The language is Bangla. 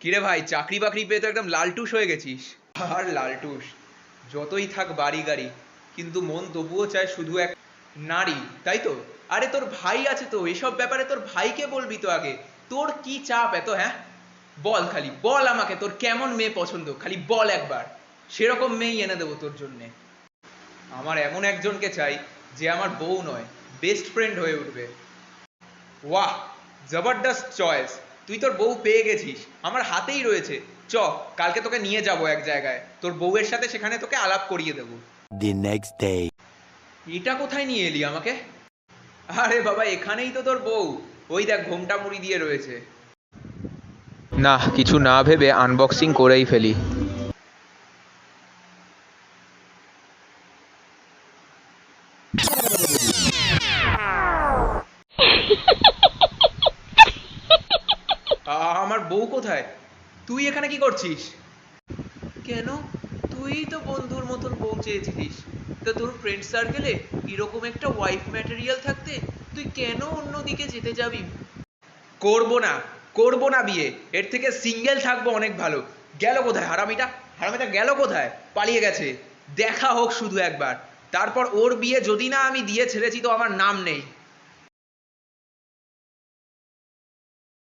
কিরে ভাই, চাকরি বাকরি পেয়ে তো একদম লালটুস হয়ে গেছিস। আর লালটুস, যতই থাক বাড়ি গাড়ি, কিন্তু মন তবুও চায় শুধু এক নারী, তাই তো? আরে তোর ভাই আছে তো, এসব ব্যাপারে তোর ভাইকে বলবি তো আগে। তোর কি চাপ এত হ্যাঁ? বল খালি, বল আমাকে, তোর কেমন মেয়ে পছন্দ? খালি বল একবার। সেরকম মেয়েই এনে দেবো তোর জন্যে। আমার এমন একজনকে চাই, যে আমার বউ নয় বেস্ট ফ্রেন্ড হয়ে উঠবে। ওয়াহ, জবরদস্ত চয়েস তুই তোর বউ পেয়ে গেছিস আমার হাতেই রয়েছে। চ কালকে তোকে নিয়ে যাব এক জায়গায়। তোর বউয়ের সাথে সেখানে তোকে আলাপ করিয়ে দেবো। The next day. এটা কোথায় নিয়ে এলি আমাকে? আরে বাবা এখানেই তো তোর বউ। ওই দেখ ঘোমটা মুড়ি দিয়ে রয়েছে। না কিছু না ভেবে আনবক্সিং করেই ফেলি। আমার বউ কোথায়? তুই এখানে কি করছিস? কেন? তুই তো বন্ধুর মতন বউ চেয়েছিলিস। তা তোর ফ্রেন্ড সার্কেলে এরকম একটা ওয়াইফ ম্যাটেরিয়াল থাকতে তুই কেন অন্যদিকে যেতে যাবি? করব না করব না বিয়ে। এর থেকে সিঙ্গেল থাকব অনেক ভালো। গেল কোথায় হারামিটা? হারামিটা গেল কোথায়? পালিয়ে গেছে। দেখা হোক শুধু একবার। তারপর ওর বিয়ে যদি না আমি দিয়ে ছেড়েছি তো আমার নাম নেই।